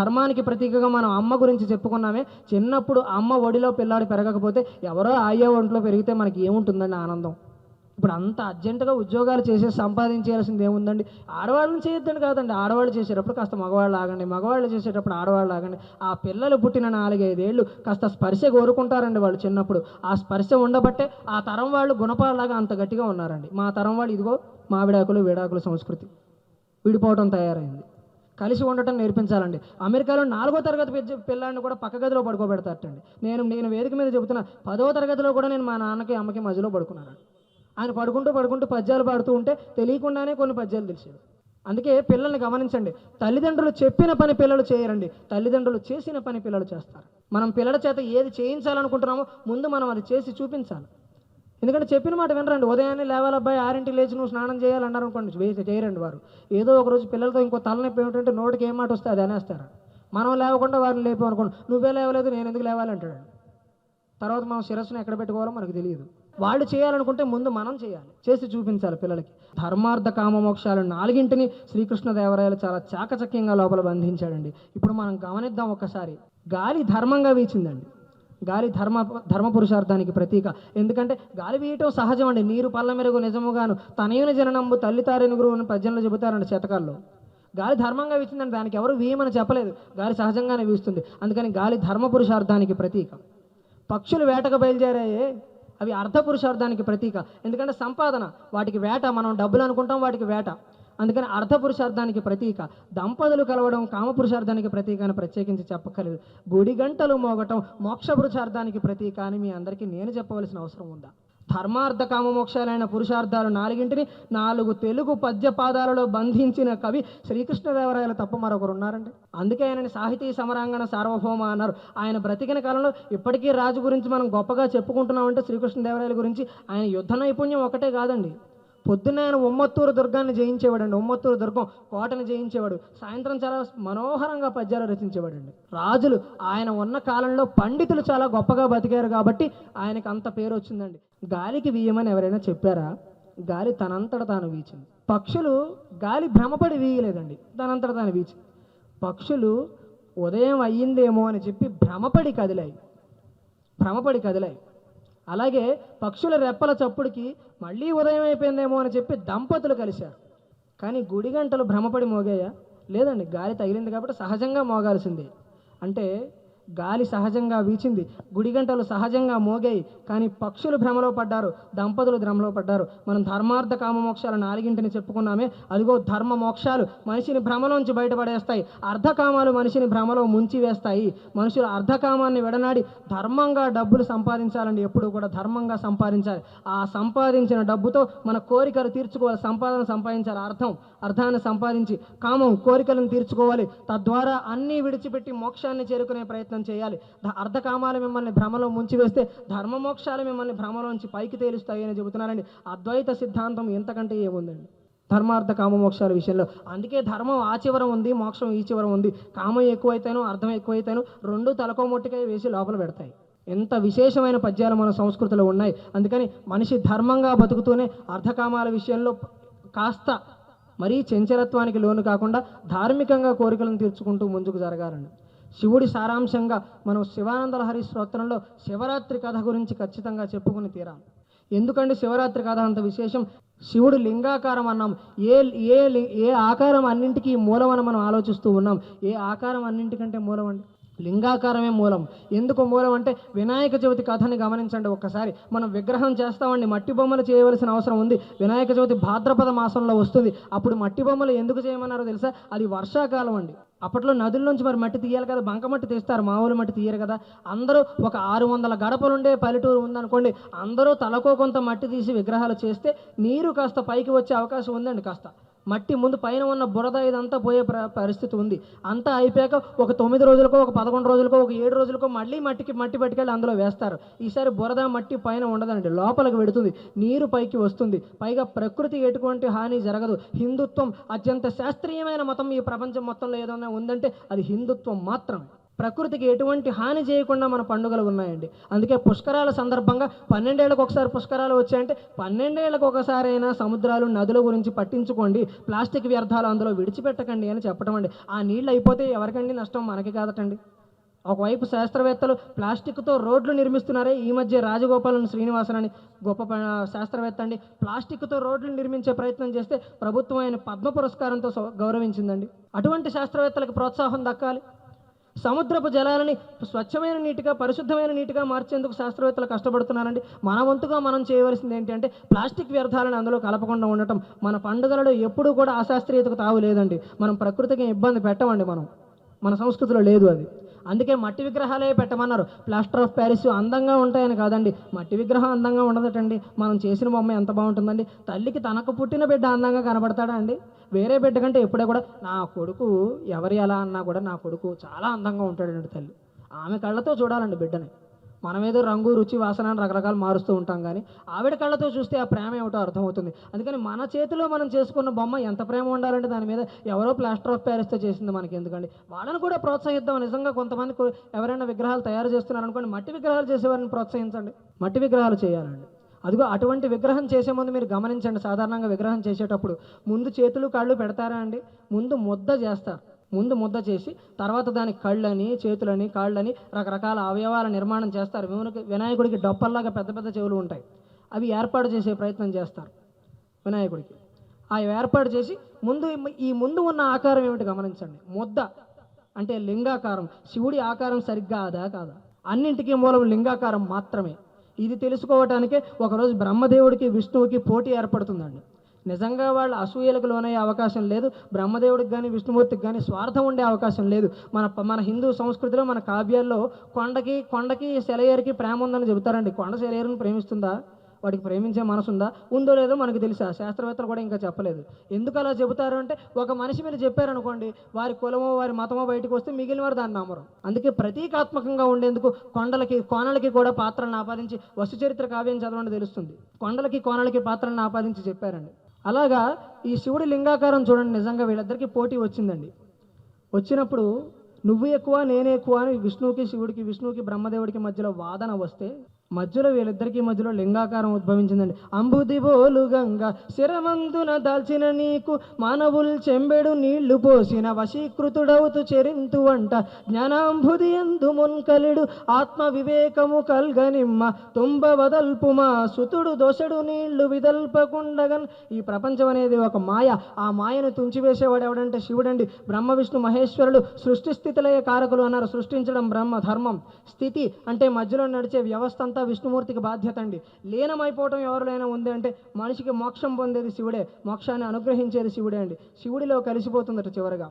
ధర్మానికి ప్రతీకగా మనం అమ్మ గురించి చెప్పుకున్నామే. చిన్నప్పుడు అమ్మ ఒడిలో పిల్లాడు పెరగకపోతే ఎవరో ఆయా ఒంట్లో పెరిగితే మనకి ఏముంటుందండి ఆనందం? ఇప్పుడు అంత అర్జెంటుగా ఉద్యోగాలు చేసేసి సంపాదించేయాల్సింది ఏముందండి? ఆడవాళ్ళని చేయొద్దండి కాదండి. ఆడవాళ్ళు చేసేటప్పుడు కాస్త మగవాళ్ళు ఆగండి. మగవాళ్ళు చేసేటప్పుడు ఆడవాళ్ళు ఆగండి. ఆ పిల్లలు పుట్టిన నాలుగైదేళ్ళు కాస్త స్పర్శ కోరుకుంటారండి వాళ్ళు చిన్నప్పుడు. ఆ స్పర్శ ఉండబట్టే ఆ తరం వాళ్ళు గుణపాలలాగా అంత గట్టిగా ఉన్నారండి. మా తరం వాళ్ళు ఇదిగో మావిడాకులు విడాకులు సంస్కృతి. విడిపోవటం తయారైంది. కలిసి ఉండటం నేర్పించాలండి. అమెరికాలో నాలుగో తరగతి పిజ్జ పిల్లాడిని కూడా పక్క గదిలో పడుకోబెడతారటండి. నేను నేను వేదిక మీద చెబుతున్నా పదో తరగతిలో కూడా నేను మా నాన్నకి అమ్మకి మధ్యలో పడుకున్నాను. ఆయన పడుకుంటూ పడుకుంటూ పద్యాలు పాడుతూ ఉంటే తెలియకుండానే కొన్ని పద్యాలు తెలిసేవి. అందుకే పిల్లల్ని గమనించండి. తల్లిదండ్రులు చెప్పిన పని పిల్లలు చేయరండి. తల్లిదండ్రులు చేసిన పని పిల్లలు చేస్తారు. మనం పిల్లల చేత ఏది చేయించాలనుకుంటున్నామో ముందు మనం అది చేసి చూపించాలి. ఎందుకంటే చెప్పిన మాట వినరండి. ఉదయాన్నే లేవాలబ్బాయి ఆరింటి లేచి నువ్వు స్నానం చేయాలన్నారు అనుకోండి. చేయరండి వారు. ఏదో ఒక రోజు పిల్లలతో ఇంకో తలనొప్పి ఏమిటంటే నోటికి ఏం మాట వస్తే అది అనేస్తారు? మనం లేవకుండా వారిని లేపాం నువ్వే లేవలేదు నేను ఎందుకు లేవాలంటాడు తర్వాత మనం శిరస్సును ఎక్కడ పెట్టుకోవాలో మనకు తెలియదు. వాళ్ళు చేయాలనుకుంటే ముందు మనం చేయాలి. చేసి చూపించాలి పిల్లలకి. ధర్మార్థ కామమోక్షాలు నాలుగింటిని శ్రీకృష్ణదేవరాయలు చాలా చాకచక్యంగా లోపల బంధించాడండి. ఇప్పుడు మనం గమనిద్దాం ఒక్కసారి. గాలి ధర్మంగా వీచిందండి. గాలి ధర్మ ధర్మ పురుషార్థానికి ప్రతీక. ఎందుకంటే గాలి వేయటం సహజం అండి. నీరు పళ్ళ మెరుగు నిజముగాను తనయుని జననంబు తల్లి తారెను గురువు అని పద్యంలో చెబుతారండి శతకాల్లో. గాలి ధర్మంగా వీచిందని దానికి ఎవరు వీయమని చెప్పలేదు. గాలి సహజంగానే వీస్తుంది. అందుకని గాలి ధర్మ పురుషార్థానికి ప్రతీక. పక్షులు వేటకు బయలుదేరాయే అవి అర్థ పురుషార్థానికి ప్రతీక. ఎందుకంటే సంపాదన వాటికి వేట మనం డబ్బులు అనుకుంటాం వాటికి వేట. అందుకని అర్థ పురుషార్థానికి ప్రతీక. దంపతులు కలవడం కామ పురుషార్థానికి ప్రతీక అని ప్రత్యేకించి చెప్పకలేదు. గుడి గంటలు మోగటం మోక్ష పురుషార్థానికి ప్రతీక అని మీ అందరికీ నేను చెప్పవలసిన అవసరం ఉందా? ధర్మార్థ కామ మోక్షాలైన పురుషార్థాలు నాలుగింటిని నాలుగు తెలుగు పద్యపాదాలలో బంధించిన కవి శ్రీకృష్ణదేవరాయలు తప్ప మరొకరు ఉన్నారండి? అందుకే ఆయనని సాహితీ సమరాంగణ సార్వభౌమ అన్నారు. ఆయన బ్రతికిన కాలంలో ఇప్పటికీ రాజు గురించి మనం గొప్పగా చెప్పుకుంటున్నామంటే శ్రీకృష్ణదేవరాయల గురించి ఆయన యుద్ధ నైపుణ్యం ఒకటే కాదండి. పొద్దున్న ఆయన ఉమ్మత్తూరు దుర్గాన్ని జయించేవాడండి. ఉమ్మత్తూరు దుర్గం కోటను జయించేవాడు. సాయంత్రం చాలా మనోహరంగా పద్యాలు రచించేవాడండి. రాజులు ఆయన ఉన్న కాలంలో పండితులు చాలా గొప్పగా బతికారు కాబట్టి ఆయనకు అంత పేరు వచ్చిందండి. గాలికి వీయమని ఎవరైనా చెప్పారా? గాలి తనంతట తాను వీచింది. పక్షులు గాలి భ్రమపడి వీయలేదండి. తనంతట తాను వీచింది. పక్షులు ఉదయం అయ్యిందేమో అని చెప్పి భ్రమపడి కదిలాయి. భ్రమపడి కదిలాయి. అలాగే పక్షుల రెప్పల చప్పుడుకి మళ్ళీ ఉదయం అయిపోయిందేమో అని చెప్పి దంపతులు కలిశారు. కానీ గుడి గంటలు భ్రమపడి మోగాయా? లేదండి గాలి తగిలింది కాబట్టి సహజంగా మోగాల్సిందే. అంటే గాలి సహజంగా వీచింది. గుడిగంటలు సహజంగా మోగాయి. కానీ పక్షులు భ్రమలో పడ్డారు. దంపతులు భ్రమలో పడ్డారు. మనం ధర్మార్థ కామమోక్షాలు నాలుగింటిని చెప్పుకున్నామే. అదిగో ధర్మ మోక్షాలు మనిషిని భ్రమలోంచి బయటపడేస్తాయి. అర్ధకామాలు మనిషిని భ్రమలో ముంచి వేస్తాయి మనుషులు అర్ధకామాన్ని విడనాడి ధర్మంగా డబ్బులు సంపాదించాలండి ఎప్పుడు కూడా ధర్మంగా సంపాదించాలి. ఆ సంపాదించిన డబ్బుతో మన కోరికలు తీర్చుకోవాలి. సంపాదన సంపాదించాలి. అర్థం? అర్థాన్ని సంపాదించి కామం కోరికలను తీర్చుకోవాలి. తద్వారా అన్నీ విడిచిపెట్టి మోక్షాన్ని చేరుకునే ప్రయత్నం చేయాలి. అర్ధకామాలు మిమ్మల్ని భ్రమలో ముంచివేస్తే ధర్మ మోక్షాలు మిమ్మల్ని భ్రమలోంచి పైకి తేలుస్తాయి అని చెబుతున్నారండి. అద్వైత సిద్ధాంతం ఎంతకంటే ఏముందండి? ధర్మార్థ కామ మోక్షాల విషయంలో. అందుకే ధర్మం ఆ చివర ఉంది మోక్షం ఈ చివర ఉంది. కామం ఎక్కువైతేనో అర్థం ఎక్కువైతేనో రెండు తలకోమొట్టికై వేసి లోపల పెడతాయి. ఎంత విశేషమైన పద్యాలు మన సంస్కృతిలో ఉన్నాయి. అందుకని మనిషి ధర్మంగా బతుకుతూనే అర్ధకామాల విషయంలో కాస్త మరీ చెంచలత్వానికి లోను కాకుండా ధార్మికంగా కోరికలను తీర్చుకుంటూ ముందుకు జరగాలండి శివుడి సారాంశంగా మనం శివానందల హరి స్తోత్రంలో శివరాత్రి కథ గురించి ఖచ్చితంగా చెప్పుకుని తీరాలి. ఎందుకంటే శివరాత్రి కథ అంత విశేషం? శివుడు లింగాకారం అన్నాం. ఏ ఏ ఏ ఆకారం అన్నింటికీ మూలమని మనం ఆలోచిస్తూ ఉన్నాం. ఏ ఆకారం అన్నింటికంటే మూలం అండి? లింగాకారమే మూలం. ఎందుకు మూలం అంటే వినాయక చవితి కథని గమనించండి ఒక్కసారి. మనం విగ్రహం చేస్తామండి మట్టి బొమ్మలు చేయవలసిన అవసరం ఉంది. వినాయక చవితి భాద్రపద మాసంలో వస్తుంది. అప్పుడు మట్టి బొమ్మలు ఎందుకు చేయమన్నారో తెలుసా? అది వర్షాకాలం అండి. అప్పట్లో నదుల నుంచి మరి మట్టి తీయాలి కదా బంక మట్టి తీస్తారు మామూలు మట్టి తీయరు కదా. అందరూ ఒక ఆరు వందల గడపలుండే పల్లెటూరు ఉందనుకోండి అందరూ తలకో కొంత మట్టి తీసి విగ్రహాలు చేస్తే నీరు కాస్త పైకి వచ్చే అవకాశం ఉందండి కాస్త. మట్టి ముందు పైన ఉన్న బురద ఇదంతా పోయే పరిస్థితి ఉంది. అంతా అయిపోయాక ఒక తొమ్మిది రోజులకో ఒక పదకొండు రోజులకో ఒక ఏడు రోజులకో మళ్ళీ మట్టికి మట్టి పట్టుకెళ్ళి అందులో వేస్తారు. ఈసారి బురద మట్టి పైన ఉండదండి. లోపలికి వెడుతుంది. నీరు పైకి వస్తుంది. పైగా ప్రకృతి ఎటువంటి హాని జరగదు. హిందుత్వం అత్యంత శాస్త్రీయమైన మతం ఈ ప్రపంచం మొత్తంలో ఏదైనా ఉందంటే అది హిందుత్వం మాత్రమే. ప్రకృతికి ఎటువంటి హాని చేయకుండా మన పండుగలు ఉన్నాయండి. అందుకే పుష్కరాల సందర్భంగా పన్నెండేళ్ళకు ఒకసారి పుష్కరాలు వచ్చాయంటే పన్నెండేళ్ళకు ఒకసారి అయినా సముద్రాలు నదుల గురించి పట్టించుకోండి. ప్లాస్టిక్ వ్యర్థాలు అందులో విడిచిపెట్టకండి అని చెప్పడం అండి. ఆ నీళ్ళు అయిపోతే ఎవరికండి నష్టం? మనకి కాదటండి. ఒకవైపు శాస్త్రవేత్తలు ప్లాస్టిక్తో రోడ్లు నిర్మిస్తున్నారే ఈ మధ్య రాజగోపాలన్ శ్రీనివాసన్ అని గొప్ప శాస్త్రవేత్త అండి. ప్లాస్టిక్తో రోడ్లు నిర్మించే ప్రయత్నం చేస్తే ప్రభుత్వం ఆయన పద్మ పురస్కారంతో సౌ- గౌరవించిందండి. అటువంటి శాస్త్రవేత్తలకు ప్రోత్సాహం దక్కాలి. సముద్రపు జలాలని స్వచ్ఛమైన నీటిగా పరిశుద్ధమైన నీటిగా మార్చేందుకు శాస్త్రవేత్తలు కష్టపడుతున్నారండి. మన వంతుగా మనం చేయవలసింది ఏంటి అంటే ప్లాస్టిక్ వ్యర్థాలను అందులో కలపకుండా ఉండటం. మన పండుగలలో ఎప్పుడూ కూడా అశాస్త్రీయతకు తావు లేదండి. మనం ప్రకృతికి ఇబ్బంది పెట్టమండి మనం. మన సంస్కృతిలో లేదు అది. అందుకే మట్టి విగ్రహాలే పెట్టమన్నారు. ప్లాస్టర్ ఆఫ్ ప్యారిస్ అందంగా ఉంటాయని కాదండి. మట్టి విగ్రహం అందంగా ఉండదటండి. మనం చేసిన బొమ్మ ఎంత బాగుంటుందండి. తల్లికి తనకు పుట్టిన బిడ్డ అందంగా కనబడతాడా అండి? వేరే బిడ్డ కంటే ఎప్పుడే కూడా నా కొడుకు ఎవరి ఎలా అన్నా కూడా నా కొడుకు చాలా అందంగా ఉంటాడండి తల్లి. ఆమె కళ్ళతో చూడాలండి బిడ్డని. మనం ఏదో రంగు రుచి వాసన రకరకాలు మారుస్తూ ఉంటాం కానీ ఆవిడ కళ్ళతో చూస్తే ఆ ప్రేమ ఏమిటో అర్థమవుతుంది. అందుకని మన చేతిలో మనం చేసుకున్న బొమ్మ ఎంత ప్రేమ ఉండాలంటే దాని మీద ఎవరో ప్లాస్టర్ ఆఫ్ ప్యారిస్తో చేసింది మనకి ఎందుకండి? వాళ్ళని కూడా ప్రోత్సహిద్దాం. నిజంగా కొంతమంది ఎవరైనా విగ్రహాలు తయారు చేస్తున్నారు అనుకోండి మట్టి విగ్రహాలు చేసేవారిని ప్రోత్సహించండి. మట్టి విగ్రహాలు చేయాలండి. అదిగో అటువంటి విగ్రహం చేసే ముందు మీరు గమనించండి. సాధారణంగా విగ్రహం చేసేటప్పుడు ముందు చేతులు కాళ్ళు పెడతారా అండి? ముందు ముద్ద చేస్తారు. ముందు ముద్ద చేసి తర్వాత దానికి కళ్ళని చేతులని కాళ్ళని రకరకాల అవయవాల నిర్మాణం చేస్తారు. వినాయకుడికి వినాయకుడికి డొప్పల్లాగా పెద్ద పెద్ద చెవులు ఉంటాయి. అవి ఏర్పాటు చేసే ప్రయత్నం చేస్తారు వినాయకుడికి. ఆ ఏర్పాటు చేసి ముందు ఈ ముందు ఉన్న ఆకారం ఏమిటి గమనించండి. ముద్ద అంటే లింగాకారం. శివుడి ఆకారం సరిగ్గా అదా కాదా? అన్నింటికీ మూలం లింగాకారం మాత్రమే. ఇది తెలుసుకోవటానికే ఒకరోజు బ్రహ్మదేవుడికి విష్ణువుకి పోటీ ఏర్పడుతుందండి. నిజంగా వాళ్ళు అసూయలకు లోనయ్యే అవకాశం లేదు. బ్రహ్మదేవుడికి కానీ విష్ణుమూర్తికి కానీ స్వార్థం ఉండే అవకాశం లేదు. మన మన హిందూ సంస్కృతిలో మన కావ్యాల్లో కొండకి కొండకి సెలయేరుకి ప్రేమ ఉందని చెబుతారండి. కొండ సెలయేరుని ప్రేమిస్తుందా? వాడికి ప్రేమించే మనసు ఉందా ఉందో లేదో మనకు తెలుసా. శాస్త్రవేత్తలు కూడా ఇంకా చెప్పలేదు. ఎందుకు అలా చెబుతారు అంటే ఒక మనిషి మీద చెప్పారనుకోండి వారి కులమో వారి మతమో బయటకు వస్తే మిగిలిన వారు దాన్ని నమ్మరు. అందుకే ప్రతీకాత్మకంగా ఉండేందుకు కొండలకి కోనలకి కూడా పాత్రలను ఆపాదించి వస్తు చరిత్ర కావ్యం చదవండి తెలుస్తుంది. కొండలకి కోనలకి పాత్రలను ఆపాదించి చెప్పారండి. అలాగా ఈ శివుడి లింగాకారం చూడండి నిజంగా వీళ్ళిద్దరికీ పోటీ వచ్చిందండి. వచ్చినప్పుడు నువ్వు ఎక్కువ నేనే ఎక్కువ అని విష్ణువుకి శివుడికి విష్ణువుకి బ్రహ్మదేవుడికి మధ్యలో వాదన వస్తే మధ్యలో వీళ్ళిద్దరికీ మధ్యలో లింగాకారం ఉద్భవించిందండి. అంబుది బోలు గంగ శిరమందున దాల్చిన నీకు మానవుల్ చెంబెడు నీళ్ళు పోసిన వశీకృతుడవుతు చెరింతు అంట జ్ఞానాంబుది ఎందు మున్కలిడు ఆత్మ వివేకము కల్గనిమ్మ. తుంబ వదల్పుమా సుతుడు దోషడు నీళ్ళు విదల్పకుండగన్. ఈ ప్రపంచం అనేది ఒక మాయ. ఆ మాయను తుంచివేసేవాడు ఎవడంటే శివుడండి. బ్రహ్మ విష్ణు మహేశ్వరుడు సృష్టి స్థితిలయ కారకులు అన్నారు. సృష్టించడం బ్రహ్మ ధర్మం. స్థితి అంటే మధ్యలో నడిచే వ్యవస్థ అంతా విష్ణుమూర్తికి బాధ్యత అండి. లీనమైపోవటం ఎవరిలోనైనా ఉంది అంటే మనిషికి మోక్షం పొందేది శివుడే మోక్షాన్ని అనుగ్రహించేది శివుడే అండి. శివుడిలో కలిసిపోతుందట చివరగా.